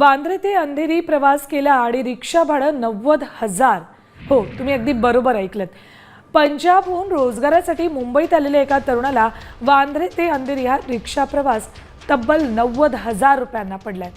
वांद्रे ते अंधेरी प्रवास केला आणि रिक्षा भाडं नव्वद हजार. हो तुम्ही अगदी बरोबर ऐकलं पंजाबहून रोजगारासाठी मुंबईत आलेल्या एका तरुणाला वांद्रे ते अंधेरी हा रिक्षा प्रवास तब्बल नव्वद हजार रुपयांना पडलाय.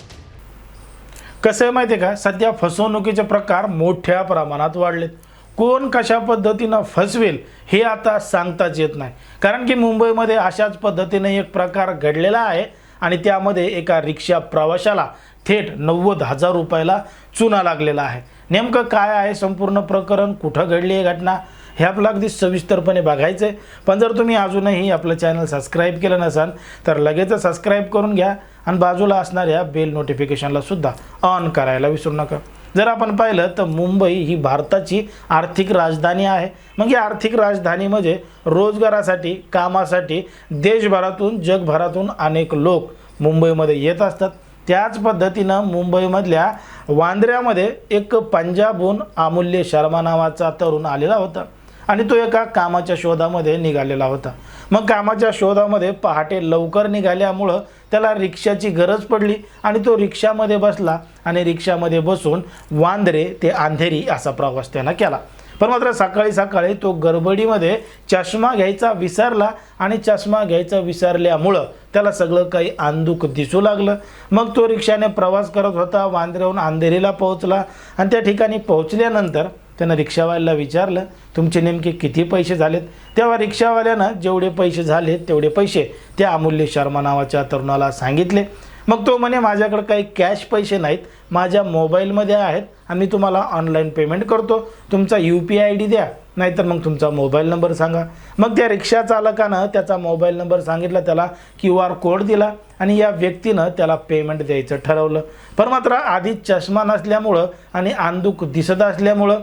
कसं आहे माहिती आहे का? सध्या फसवणुकीचे प्रकार मोठ्या प्रमाणात वाढलेत. कोण कशा पद्धतीनं फसवेल हे आता सांगताच येत नाही. कारण की मुंबईमध्ये अशाच पद्धतीने एक प्रकार घडलेला आहे आणि त्यामध्ये एका रिक्षा प्रवाशाला थेट नव्वद हजार रुपयाला चुना लागलेला आहे. नेमकं काय आहे? संपूर्ण प्रकरण कुठं घडली आहे घटना? हे आपलं अगदी सविस्तरपणे बघायचं आहे पण जर तुम्ही अजूनही आपलं चॅनल सबस्क्राईब केलं नसाल तर लगेचच सबस्क्राईब करून घ्या आणि बाजूला असणाऱ्या बेल नोटिफिकेशनला सुद्धा ऑन करायला विसरू नका. जर आपण पाहिलं तर मुंबई ही भारताची आर्थिक राजधानी आहे. मग ही आर्थिक राजधानी म्हणजे रोजगारासाठी कामासाठी देशभरातून जगभरातून अनेक लोक मुंबईमध्ये येत असतात. त्याच पद्धतीनं मुंबईमधल्या वांद्र्यामध्ये एक पंजाबहून अमूल्य शर्मा नावाचा तरुण आलेला होता. आणि तो एका कामाच्या शोधामध्ये निघालेला होता. मग कामाच्या शोधामध्ये पहाटे लवकर निघाल्यामुळं त्याला रिक्षाची गरज पडली आणि तो रिक्षामध्ये बसला आणि रिक्षामध्ये बसून वांद्रे ते अंधेरी असा प्रवास त्यानं केला. पण मात्र सकाळी सकाळी तो गडबडीमध्ये चष्मा घ्यायचा विसरला आणि चष्मा घ्यायचा विसरल्यामुळं त्याला सगळं काही आंदूक दिसू लागलं. मग तो रिक्षाने प्रवास करत होता वांद्रेहून अंधेरीला पोहोचला आणि त्या ठिकाणी पोहोचल्यानंतर त्यानं रिक्षावाल्याला विचारलं तुमचे नेमके किती पैसे झालेत? तेव्हा रिक्षावाल्यानं जेवढे पैसे झाले तेवढे पैसे त्या अमूल्य शर्मा नावाच्या तरुणाला सांगितले. मग तो म्हणे माझ्याकडे काही कॅश पैसे नाहीत. माझ्या मोबाईलमध्ये आहेत आणि मी तुम्हाला ऑनलाईन पेमेंट करतो. तुमचा यू पी आय डी द्या. नाहीतर मग तुमचा मोबाईल नंबर सांगा. मग त्या रिक्षा चालकानं त्याचा मोबाईल नंबर सांगितला त्याला क्यू आर कोड दिला आणि या व्यक्तीनं त्याला पेमेंट द्यायचं ठरवलं. पण मात्र आधी चष्मा नसल्यामुळं आणि आंदूक दिसत असल्यामुळं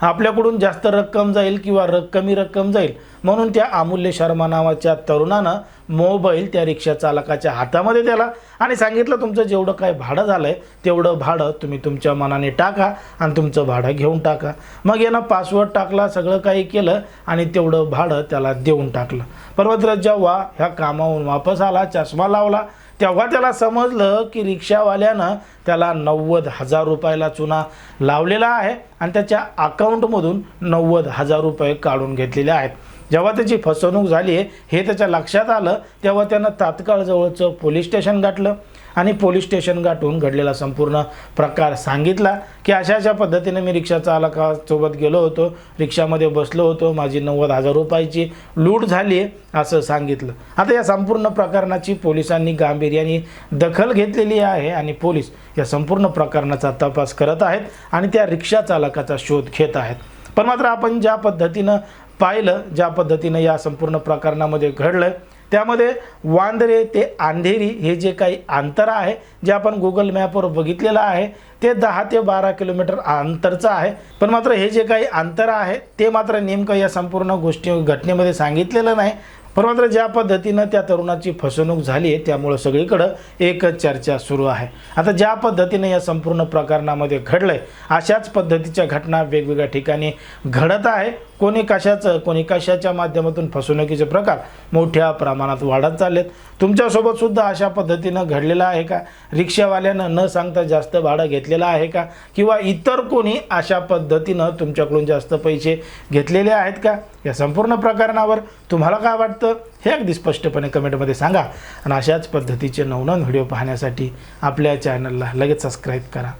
आपल्याकडून जास्त रक्कम जाईल किंवा रक्कमी रक्कम जाईल. म्हणून त्या अमूल्य शर्मा नावाच्या तरुणानं मोबाईल त्या रिक्षा चालकाच्या हातामध्ये दिला आणि सांगितलं तुमचं जेवढं काय भाडं झालं आहे तेवढं भाडं तुम्ही तुमच्या मनाने टाका आणि तुमचं भाडं घेऊन टाका. मग यानं पासवर्ड टाकला सगळं काही केलं आणि तेवढं भाडं त्याला देऊन टाकलं. परवत्र जेव्हा ह्या कामावरून वापस आला चष्मा लावला तेव्हा त्याला समजलं की रिक्षावाल्यानं त्याला नव्वद हजार रुपयाला चुना लावलेला आहे आणि त्याच्या अकाउंटमधून नव्वद हजार रुपये काढून घेतलेले आहेत. जेव्हा त्याची फसवणूक झाली आहे हे त्याच्या लक्षात आलं तेव्हा त्यानं तात्काळ जवळचं पोलीस स्टेशन गाठलं. आणि पोलीस स्टेशन गाठून घडलेला संपूर्ण प्रकार सांगितला की अशा अशा पद्धतीने मी रिक्षा चालकासोबत गेलो होतो. रिक्षामध्ये बसलो होतो. माझी नव्वद हजार रुपयाची लूट झाली आहे असं सांगितलं. आता या संपूर्ण प्रकरणाची पोलिसांनी गांभीर्याने दखल घेतलेली आहे आणि पोलीस या संपूर्ण प्रकरणाचा तपास करत आहेत आणि त्या रिक्षा चालकाचा शोध घेत आहेत. पण मात्र आपण ज्या पद्धतीनं पाहिलं ज्या पद्धतीनं या संपूर्ण प्रकरणामध्ये घडलं त्यामध्ये वांद्रे ते अंधेरी हे जे काही अंतर आहे जे आपण गुगल मॅपवर बघितलेलं आहे ते दहा ते बारा किलोमीटर अंतरचं आहे. पण मात्र हे जे काही अंतर आहे ते मात्र नेमकं या संपूर्ण गोष्टी घटनेमध्ये सांगितलेलं नाही. पण मात्र ज्या पद्धतीनं त्या तरुणाची फसवणूक झाली आहे त्यामुळं सगळीकडं एकच चर्चा सुरू आहे. आता ज्या पद्धतीनं या संपूर्ण प्रकरणामध्ये घडलं आहे अशाच पद्धतीच्या घटना वेगवेगळ्या ठिकाणी घडत आहे. कोणी कशाचं कोणी कशाच्या माध्यमातून फसवणुकीचे प्रकार मोठ्या प्रमाणात वाढत चाललेत. तुमच्यासोबतसुद्धा अशा पद्धतीनं घडलेलं आहे का? रिक्षावाल्यानं न सांगता जास्त भाडं घेतलेलं आहे का? किंवा इतर कोणी अशा पद्धतीनं तुमच्याकडून जास्त पैसे घेतलेले आहेत का? या संपूर्ण प्रकरणावर तुम्हाला काय वाटतं? वाटतं हे अगदी स्पष्टपणे कमेंटमध्ये सांगा. आणि अशाच पद्धतीचे नवनवन व्हिडिओ पाहण्यासाठी आपल्या चॅनलला लगेच सबस्क्राईब करा.